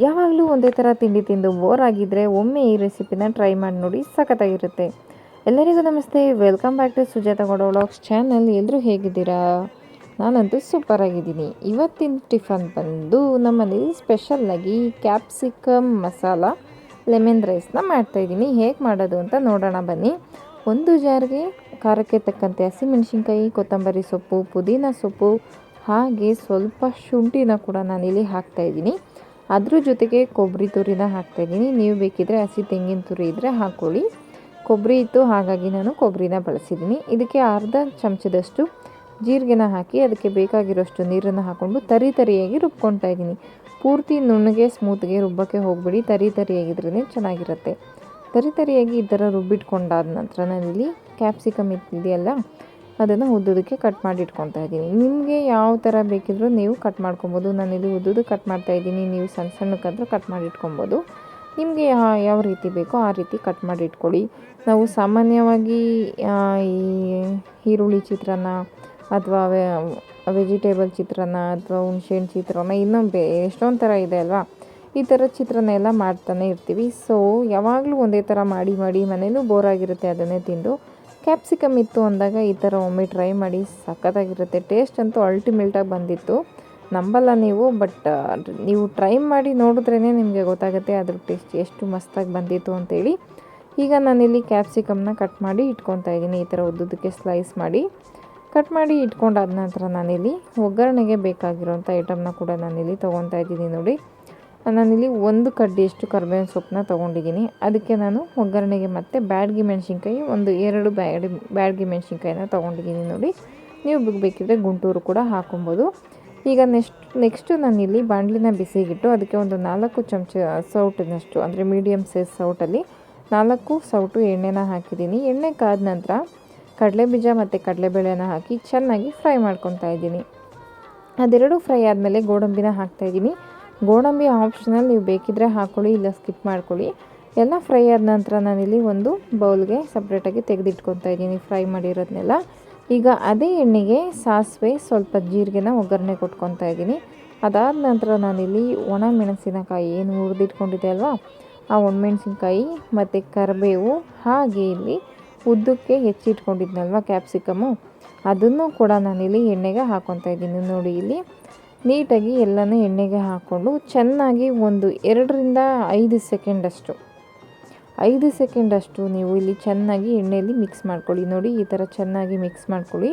ಯಾವಾಗಲೂ ಒಂದೇ ಥರ ತಿಂಡಿ ತಿಂದು ಬೋರ್ ಆಗಿದ್ದರೆ ಒಮ್ಮೆ ಈ ರೆಸಿಪಿನ ಟ್ರೈ ಮಾಡಿ ನೋಡಿ ಸಖತ್ತಾಗಿರುತ್ತೆ. ಎಲ್ಲರಿಗೂ ನಮಸ್ತೆ. Welcome back to Sujatha Gowda vlogs channel ಎಲ್ಲರೂ ಹೇಗಿದ್ದೀರಾ? ನಾನಂತೂ ಸೂಪರ್ ಆಗಿದ್ದೀನಿ. ಇವತ್ತಿನ ಟಿಫನ್ ಬಂದು ನಮ್ಮಲ್ಲಿ ಸ್ಪೆಷಲ್ಲಾಗಿ ಕ್ಯಾಪ್ಸಿಕಮ್ ಮಸಾಲ ಲೆಮನ್ ರೈಸ್ನ ಮಾಡ್ತಾಯಿದ್ದೀನಿ ಹೇಗೆ ಮಾಡೋದು ಅಂತ ನೋಡೋಣ ಬನ್ನಿ. ಒಂದು ಜಾರ್ಗೆ ಖಾರಕ್ಕೆ ತಕ್ಕಂತೆ ಹಸಿಮೆಣಸಿನ್ಕಾಯಿ, ಕೊತ್ತಂಬರಿ ಸೊಪ್ಪು, ಪುದೀನ ಸೊಪ್ಪು, ಹಾಗೆ ಸ್ವಲ್ಪ ಶುಂಠಿನ ಕೂಡ ನಾನಿಲ್ಲಿ ಹಾಕ್ತಾಯಿದ್ದೀನಿ ಅದ್ರ ಜೊತೆಗೆ ಕೊಬ್ಬರಿ ತುರಿನ ಹಾಕ್ತಾಯಿದ್ದೀನಿ. ನೀವು ಬೇಕಿದ್ರೆ ಹಸಿ ತೆಂಗಿನ ತುರಿ ಇದ್ದರೆ ಹಾಕ್ಕೊಳ್ಳಿ ಕೊಬ್ಬರಿ ಇತ್ತು, ಹಾಗಾಗಿ ನಾನು ಕೊಬ್ಬರಿನ ಬಳಸಿದ್ದೀನಿ. ಇದಕ್ಕೆ ಅರ್ಧ ಚಮಚದಷ್ಟು ಜೀರಿಗೆನ ಹಾಕಿ, ಅದಕ್ಕೆ ಬೇಕಾಗಿರೋಷ್ಟು ನೀರನ್ನು ಹಾಕ್ಕೊಂಡು ತರಿ ತರಿಯಾಗಿ ರುಬ್ಕೊತಾ ಇದ್ದೀನಿ. ಪೂರ್ತಿ ನುಣ್ಣಗೆ ಸ್ಮೂತ್ಗೆ ರುಬ್ಬಕ್ಕೆ ಹೋಗಬೇಡಿ. ತರಿ ತರಿಯಾಗಿದ್ರೇ ಚೆನ್ನಾಗಿರುತ್ತೆ. ತರಿ ತರಿಯಾಗಿ ಈ ಥರ ರುಬ್ಬಿಟ್ಕೊಂಡಾದ ನಂತರ ನಾನಿಲ್ಲಿ ಕ್ಯಾಪ್ಸಿಕಮ್ ಇದೆಯಲ್ಲ ಅದನ್ನು ಉದ್ದುದಕ್ಕೆ ಕಟ್ ಮಾಡಿ ಇಟ್ಕೊತಾ ಇದ್ದೀನಿ. ನಿಮಗೆ ಯಾವ ಥರ ಬೇಕಿದ್ರೂ ನೀವು ಕಟ್ ಮಾಡ್ಕೊಬೋದು. ನಾನಿಲ್ಲಿ ಉದ್ದುದು ಕಟ್ ಮಾಡ್ತಾ ಇದ್ದೀನಿ. ನೀವು ಸಣ್ಣ ಸಣ್ಣಕ್ಕಾದರೂ ಕಟ್ ಮಾಡಿ ಇಟ್ಕೊಬೋದು ನಿಮಗೆ ಯಾವ ರೀತಿ ಬೇಕೋ ಆ ರೀತಿ ಕಟ್ ಮಾಡಿ ಇಟ್ಕೊಳ್ಳಿ ನಾವು ಸಾಮಾನ್ಯವಾಗಿ ಈ ಈರುಳ್ಳಿ ಚಿತ್ರಾನ್ನ ಅಥವಾ ವೆಜಿಟೇಬಲ್ ಚಿತ್ರಾನ್ನ ಅಥವಾ ಹುಣ್ಸೆಹಣ್ಣು ಚಿತ್ರಾನ್ನ ಇನ್ನೊಂದು ಬೇ, ಎಷ್ಟೊಂದು ಥರ ಇದೆ ಅಲ್ವಾ? ಈ ಥರ ಚಿತ್ರಾನ್ನ ಎಲ್ಲ ಮಾಡ್ತಾನೆ ಇರ್ತೀವಿ. ಸೊ ಯಾವಾಗಲೂ ಒಂದೇ ಥರ ಮಾಡಿ ಮಾಡಿ ಮನೇಲೂ ಬೋರ್ ಆಗಿರುತ್ತೆ ಅದನ್ನೇ ತಿಂದು. ಕ್ಯಾಪ್ಸಿಕಮ್ ಇತ್ತು ಅಂದಾಗ ಈ ಥರ ಒಮ್ಮೆ ಟ್ರೈ ಮಾಡಿ, ಸಖತ್ತಾಗಿರುತ್ತೆ. ಟೇಸ್ಟ್ ಅಂತೂ ಅಲ್ಟಿಮೇಟಾಗಿ ಬಂದಿತ್ತು. ನಂಬಲ್ಲ ನೀವು, ಬಟ್ ನೀವು ಟ್ರೈ ಮಾಡಿ ನೋಡಿದ್ರೇ ನಿಮಗೆ ಗೊತ್ತಾಗುತ್ತೆ ಅದ್ರ ಟೇಸ್ಟ್ ಎಷ್ಟು ಮಸ್ತಾಗಿ ಬಂದಿತ್ತು ಅಂತೇಳಿ. ಈಗ ನಾನಿಲ್ಲಿ ಕ್ಯಾಪ್ಸಿಕಮ್ನ ಕಟ್ ಮಾಡಿ ಇಟ್ಕೊತಾ ಇದ್ದೀನಿ, ಈ ಥರ ಉದ್ದುದಕ್ಕೆ ಸ್ಲೈಸ್ ಮಾಡಿ. ಕಟ್ ಮಾಡಿ ಇಟ್ಕೊಂಡಾದ ನಂತರ ನಾನಿಲ್ಲಿ ಒಗ್ಗರಣೆಗೆ ಬೇಕಾಗಿರೋಂಥ ಐಟಮ್ನ ಕೂಡ ನಾನಿಲ್ಲಿ ತೊಗೊತಾ ಇದ್ದೀನಿ ನೋಡಿ. ನಾನಿಲ್ಲಿ ಒಂದು ಕಡ್ಡಿಯಷ್ಟು ಕರ್ಬೇವಿನ ಸೊಪ್ಪನ್ನ ತೊಗೊಂಡಿದ್ದೀನಿ. ಅದಕ್ಕೆ ನಾನು ಒಗ್ಗರಣೆಗೆ ಮತ್ತು ಬ್ಯಾಡ್ಗಿ ಮೆಣಸಿನ್ಕಾಯಿ, ಒಂದು ಎರಡು ಬ್ಯಾಡ್, ಬ್ಯಾಡ್ಗಿ ಮೆಣಸಿನ್ಕಾಯಿನ ತೊಗೊಂಡಿದ್ದೀನಿ ನೋಡಿ. ನೀವು ಬೇಕಿದ್ದರೆ ಗುಂಟೂರು ಕೂಡ ಹಾಕೊಬೋದು. ಈಗ ನೆಕ್ಸ್ಟ್, ನೆಕ್ಸ್ಟು ನಾನಿಲ್ಲಿ ಬಾಣಲಿನ ಬಿಸಿಗಿಟ್ಟು, ಅದಕ್ಕೆ ಒಂದು ನಾಲ್ಕು ಚಮಚ ಸೌಟಿನಷ್ಟು, ಅಂದರೆ ಮೀಡಿಯಮ್ ಸೈಜ್ ಸೌಟಲ್ಲಿ ನಾಲ್ಕು ಸೌಟು ಎಣ್ಣೆನ ಹಾಕಿದ್ದೀನಿ. ಎಣ್ಣೆ ಕಾದ ನಂತರ ಕಡಲೆಬೀಜ ಮತ್ತು ಕಡಲೆಬೇಳೆನ ಹಾಕಿ ಚೆನ್ನಾಗಿ ಫ್ರೈ ಮಾಡ್ಕೊತಾ ಇದ್ದೀನಿ. ಅದೆರಡು ಫ್ರೈ ಆದಮೇಲೆ ಗೋಡಂಬಿನ ಹಾಕ್ತಾಯಿದ್ದೀನಿ ಗೋಡಂಬಿ ಆಪ್ಷನಲ್ ನೀವು ಬೇಕಿದ್ರೆ ಹಾಕ್ಕೊಳ್ಳಿ ಇಲ್ಲ ಸ್ಕಿಪ್ ಮಾಡ್ಕೊಳ್ಳಿ. ಎಲ್ಲ ಫ್ರೈ ಆದ ನಂತರ ನಾನಿಲ್ಲಿ ಒಂದು ಬೌಲ್ಗೆ ಸಪ್ರೇಟಾಗಿ ತೆಗೆದಿಟ್ಕೊತಾ ಇದ್ದೀನಿ ಫ್ರೈ ಮಾಡಿರೋದನ್ನೆಲ್ಲ ಈಗ ಅದೇ ಎಣ್ಣೆಗೆ ಸಾಸಿವೆ, ಸ್ವಲ್ಪ ಜೀರಿಗೆನ ಒಗ್ಗರಣೆ ಕೊಟ್ಕೊತಾ ಇದ್ದೀನಿ. ಅದಾದ ನಂತರ ನಾನಿಲ್ಲಿ ಒಣ ಮೆಣಸಿನಕಾಯಿ ಏನು ಹುರಿದಿಟ್ಕೊಂಡಿದೆ ಅಲ್ವಾ? ಆ ಒಣಮೆಣಸಿನಕಾಯಿ ಮತ್ತು ಕರಿಬೇವು ಹಾಗೆ ಇಲ್ಲಿ ಉದ್ದಕ್ಕೆ ಹೆಚ್ಚಿಟ್ಕೊಂಡಿದ್ನಲ್ವ ಕ್ಯಾಪ್ಸಿಕಮು ಅದನ್ನು ಕೂಡ ನಾನಿಲ್ಲಿ ಎಣ್ಣೆಗೆ ಹಾಕ್ಕೊತಾ ಇದ್ದೀನಿ ನೋಡಿ ಇಲ್ಲಿ. ನೀಟಾಗಿ ಎಲ್ಲನೂ ಎಣ್ಣೆಗೆ ಹಾಕ್ಕೊಂಡು ಚೆನ್ನಾಗಿ ಒಂದು ಎರಡರಿಂದ ಐದು ಸೆಕೆಂಡಷ್ಟು ಐದು ಸೆಕೆಂಡಷ್ಟು ನೀವು ಇಲ್ಲಿ ಚೆನ್ನಾಗಿ ಎಣ್ಣೆಯಲ್ಲಿ ಮಿಕ್ಸ್ ಮಾಡ್ಕೊಳ್ಳಿ. ನೋಡಿ, ಈ ಥರ ಚೆನ್ನಾಗಿ ಮಿಕ್ಸ್ ಮಾಡ್ಕೊಳ್ಳಿ.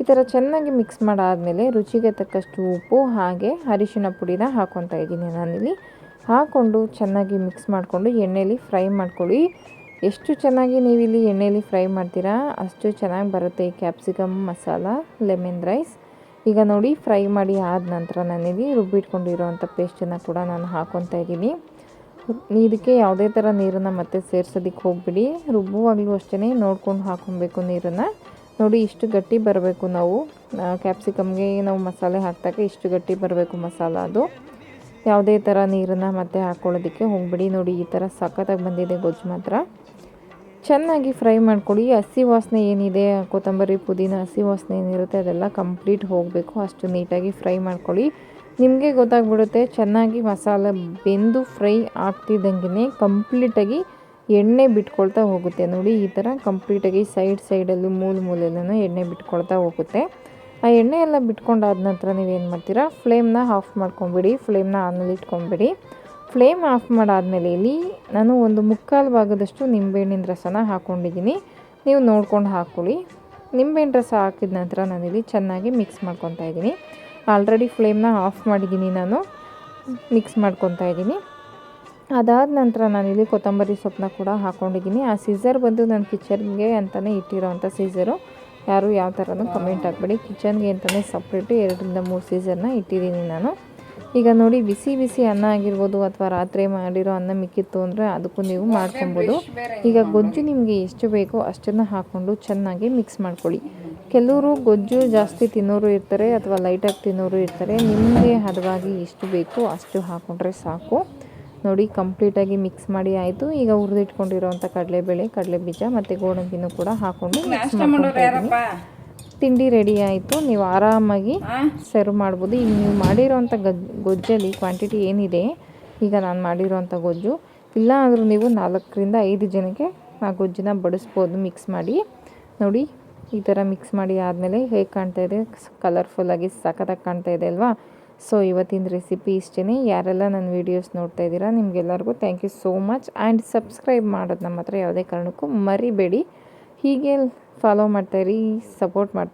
ಈ ಥರ ಚೆನ್ನಾಗಿ ಮಿಕ್ಸ್ ಮಾಡಾದಮೇಲೆ ರುಚಿಗೆ ತಕ್ಕಷ್ಟು ಉಪ್ಪು, ಹಾಗೆ ಅರಿಶಿನ ಪುಡಿನ ಹಾಕ್ಕೊತಾ ಇದ್ದೀನಿ ನಾನಿಲ್ಲಿ. ಹಾಕ್ಕೊಂಡು ಚೆನ್ನಾಗಿ ಮಿಕ್ಸ್ ಮಾಡಿಕೊಂಡು ಎಣ್ಣೆಯಲ್ಲಿ ಫ್ರೈ ಮಾಡ್ಕೊಳ್ಳಿ. ಎಷ್ಟು ಚೆನ್ನಾಗಿ ನೀವಿಲ್ಲಿ ಎಣ್ಣೆಯಲ್ಲಿ ಫ್ರೈ ಮಾಡ್ತೀರಾ, ಅಷ್ಟು ಚೆನ್ನಾಗಿ ಬರುತ್ತೆ ಈ ಕ್ಯಾಪ್ಸಿಕಮ್ ಮಸಾಲ ಲೆಮನ್ ರೈಸ್ ಈಗ ನೋಡಿ ಫ್ರೈ ಮಾಡಿ ಆದ ನಂತರ ನಾನಿಲ್ಲಿ ರುಬ್ಬಿಟ್ಕೊಂಡಿರೋವಂಥ ಪೇಸ್ಟನ್ನು ಕೂಡ ನಾನು ಹಾಕ್ಕೊತಾ ಇದ್ದೀನಿ. ಇದಕ್ಕೆ ಯಾವುದೇ ಥರ ನೀರನ್ನು ಮತ್ತೆ ಸೇರ್ಸೋದಕ್ಕೆ ಹೋಗ್ಬಿಡಿ. ರುಬ್ಬುವಾಗಲೂ ಅಷ್ಟೇ ನೋಡ್ಕೊಂಡು ಹಾಕೊಬೇಕು ನೀರನ್ನು. ನೋಡಿ ಇಷ್ಟು ಗಟ್ಟಿ ಬರಬೇಕು ನಾವು. ಕ್ಯಾಪ್ಸಿಕಮ್ಗೆ ನಾವು ಮಸಾಲೆ ಹಾಕಿದಾಗ ಇಷ್ಟು ಗಟ್ಟಿ ಬರಬೇಕು ಮಸಾಲ ಅದು. ಯಾವುದೇ ಥರ ನೀರನ್ನು ಮತ್ತೆ ಹಾಕ್ಕೊಳ್ಳೋದಕ್ಕೆ ಹೋಗ್ಬಿಡಿ. ನೋಡಿ ಈ ಥರ ಸಖತ್ತಾಗಿ ಬಂದಿದೆ ಗೊಜ್ಜು ಮಾತ್ರ. ಚೆನ್ನಾಗಿ ಫ್ರೈ ಮಾಡ್ಕೊಳ್ಳಿ ಹಸಿ ವಾಸನೆ ಏನಿದೆ, ಕೊತ್ತಂಬರಿ, ಪುದೀನ, ಹಸಿ ವಾಸನೆ ಏನಿರುತ್ತೆ ಅದೆಲ್ಲ ಕಂಪ್ಲೀಟ್ ಹೋಗಬೇಕು. ಅಷ್ಟು ನೀಟಾಗಿ ಫ್ರೈ ಮಾಡ್ಕೊಳ್ಳಿ ನಿಮಗೆ ಗೊತ್ತಾಗ್ಬಿಡುತ್ತೆ, ಚೆನ್ನಾಗಿ ಮಸಾಲೆ ಬೆಂದು ಫ್ರೈ ಆಗ್ತಿದ್ದಂಗೆ ಕಂಪ್ಲೀಟಾಗಿ ಎಣ್ಣೆ ಬಿಟ್ಕೊಳ್ತಾ ಹೋಗುತ್ತೆ. ನೋಡಿ, ಈ ಥರ ಕಂಪ್ಲೀಟಾಗಿ ಸೈಡ್ ಸೈಡಲ್ಲಿ, ಮೂಲೆ ಮೂಲೆಲ್ಲೂ ಎಣ್ಣೆ ಬಿಟ್ಕೊಳ್ತಾ ಹೋಗುತ್ತೆ. ಆ ಎಣ್ಣೆ ಎಲ್ಲ ಬಿಟ್ಕೊಂಡಾದ ನಂತರ ನೀವೇನು ಮಾಡ್ತೀರಾ, ಫ್ಲೇಮ್ನ ಆಫ್ ಮಾಡ್ಕೊಂಬಿಡಿ. ಫ್ಲೇಮ್ನ ಆನಲ್ಲಿ ಇಟ್ಕೊಂಬಿಡಿ. ಫ್ಲೇಮ್ ಆಫ್ ಮಾಡಾದಮೇಲೆ ಇಲ್ಲಿ ನಾನು ಒಂದು ಮುಕ್ಕಾಲು ಭಾಗದಷ್ಟು ನಿಂಬೆಹಣ್ಣಿನ ರಸನ ಹಾಕ್ಕೊಂಡಿದ್ದೀನಿ ನೀವು ನೋಡ್ಕೊಂಡು ಹಾಕ್ಕೊಳ್ಳಿ. ನಿಂಬೆಹಣ್ಣು ರಸ ಹಾಕಿದ ನಂತರ ನಾನಿಲ್ಲಿ ಚೆನ್ನಾಗಿ ಮಿಕ್ಸ್ ಮಾಡ್ಕೊತಾ ಇದ್ದೀನಿ. ಆಲ್ರೆಡಿ ಫ್ಲೇಮ್ನ ಆಫ್ ಮಾಡಿದ್ದೀನಿ ನಾನು. ಮಿಕ್ಸ್ ಮಾಡ್ಕೊತಾ ಇದ್ದೀನಿ. ಅದಾದ ನಂತರ ನಾನಿಲ್ಲಿ ಕೊತ್ತಂಬರಿ ಸೊಪ್ಪನ್ನ ಕೂಡ ಹಾಕ್ಕೊಂಡಿದ್ದೀನಿ ಆ ಸೀಸರ್ ಬಂದು ನಾನು ಕಿಚನ್ಗೆ ಅಂತಲೇ ಇಟ್ಟಿರೋವಂಥ ಸೀಸರು ಯಾರು ಯಾವ ಥರನೂ ಕಮೆಂಟ್ ಹಾಕ್ಬೇಡಿ. ಕಿಚನ್ಗೆ ಅಂತಲೇ ಸಪ್ರೇಟು ಎರಡರಿಂದ ಮೂರು ಸೀಸರ್ನ ಇಟ್ಟಿದ್ದೀನಿ ನಾನು. ಈಗ ನೋಡಿ ಬಿಸಿ ಬಿಸಿ ಅನ್ನ ಆಗಿರ್ಬೋದು ಅಥವಾ ರಾತ್ರಿ ಮಾಡಿರೋ ಅನ್ನ ಮಿಕ್ಕಿತ್ತು ಅಂದರೆ ಅದಕ್ಕೂ ನೀವು ಮಾಡ್ಕೊಬೋದು. ಈಗ ಗೊಜ್ಜು ನಿಮಗೆ ಎಷ್ಟು ಬೇಕೋ ಅಷ್ಟನ್ನು ಹಾಕ್ಕೊಂಡು ಚೆನ್ನಾಗಿ ಮಿಕ್ಸ್ ಮಾಡ್ಕೊಳ್ಳಿ. ಕೆಲವರು ಗೊಜ್ಜು ಜಾಸ್ತಿ ತಿನ್ನೋರು ಇರ್ತಾರೆ ಅಥವಾ ಲೈಟಾಗಿ ತಿನ್ನೋರು ಇರ್ತಾರೆ. ನಿಮಗೆ ಹದವಾಗಿ ಎಷ್ಟು ಬೇಕೋ ಅಷ್ಟು ಹಾಕ್ಕೊಂಡ್ರೆ ಸಾಕು. ನೋಡಿ ಕಂಪ್ಲೀಟಾಗಿ ಮಿಕ್ಸ್ ಮಾಡಿ ಆಯಿತು. ಈಗ ಹುರಿದಿಟ್ಕೊಂಡಿರೋವಂಥ ಕಡಲೆಬೇಳೆ ಕಡಲೆ ಬೀಜ ಮತ್ತು ಗೋಡಂಬಿನೂ ಕೂಡ ಹಾಕ್ಕೊಂಡು ಮಿಕ್ಸ್ ಮಾಡ್ಕೊಂಡು ತಿಂಡಿ ರೆಡಿ ಆಯಿತು. ನೀವು ಆರಾಮಾಗಿ ಸರ್ವ್ ಮಾಡ್ಬೋದು. ಈಗ ನೀವು ಮಾಡಿರೋವಂಥ ಗಜ್ ಗೊಜ್ಜಲ್ಲಿ ಕ್ವಾಂಟಿಟಿ ಏನಿದೆ ಈಗ ನಾನು ಮಾಡಿರೋವಂಥ ಗೊಜ್ಜು. ಇಲ್ಲ ಆದರೂ ನೀವು ನಾಲ್ಕರಿಂದ ಐದು ಜನಕ್ಕೆ ಆ ಗೊಜ್ಜನ್ನ ಬಡಿಸ್ಬೋದು ಮಿಕ್ಸ್ ಮಾಡಿ. ನೋಡಿ ಈ ಥರ ಮಿಕ್ಸ್ ಮಾಡಿ ಆದಮೇಲೆ ಹೇಗೆ ಕಾಣ್ತಾ ಇದೆ? ಕಲರ್ಫುಲ್ಲಾಗಿ ಸಖತ್ತಾಗಿ ಕಾಣ್ತಾ ಇದೆ ಅಲ್ವಾ? ಸೊ ಇವತ್ತಿನ ರೆಸಿಪಿ ಇಷ್ಟೇ ಯಾರೆಲ್ಲ ನನ್ನ ವೀಡಿಯೋಸ್ ನೋಡ್ತಾ ಇದ್ದೀರಾ ನಿಮಗೆಲ್ಲರಿಗೂ thank you so much and subscribe ಮಾಡೋದು ನಮ್ಮ ಹತ್ರ ಯಾವುದೇ ಕಾರಣಕ್ಕೂ ಮರಿಬೇಡಿ. ಹೀಗೆ ಫಾಲೋ ಮಾಡ್ತಾಯಿರಿ ಸಪೋರ್ಟ್ ಮಾಡ್ತಾ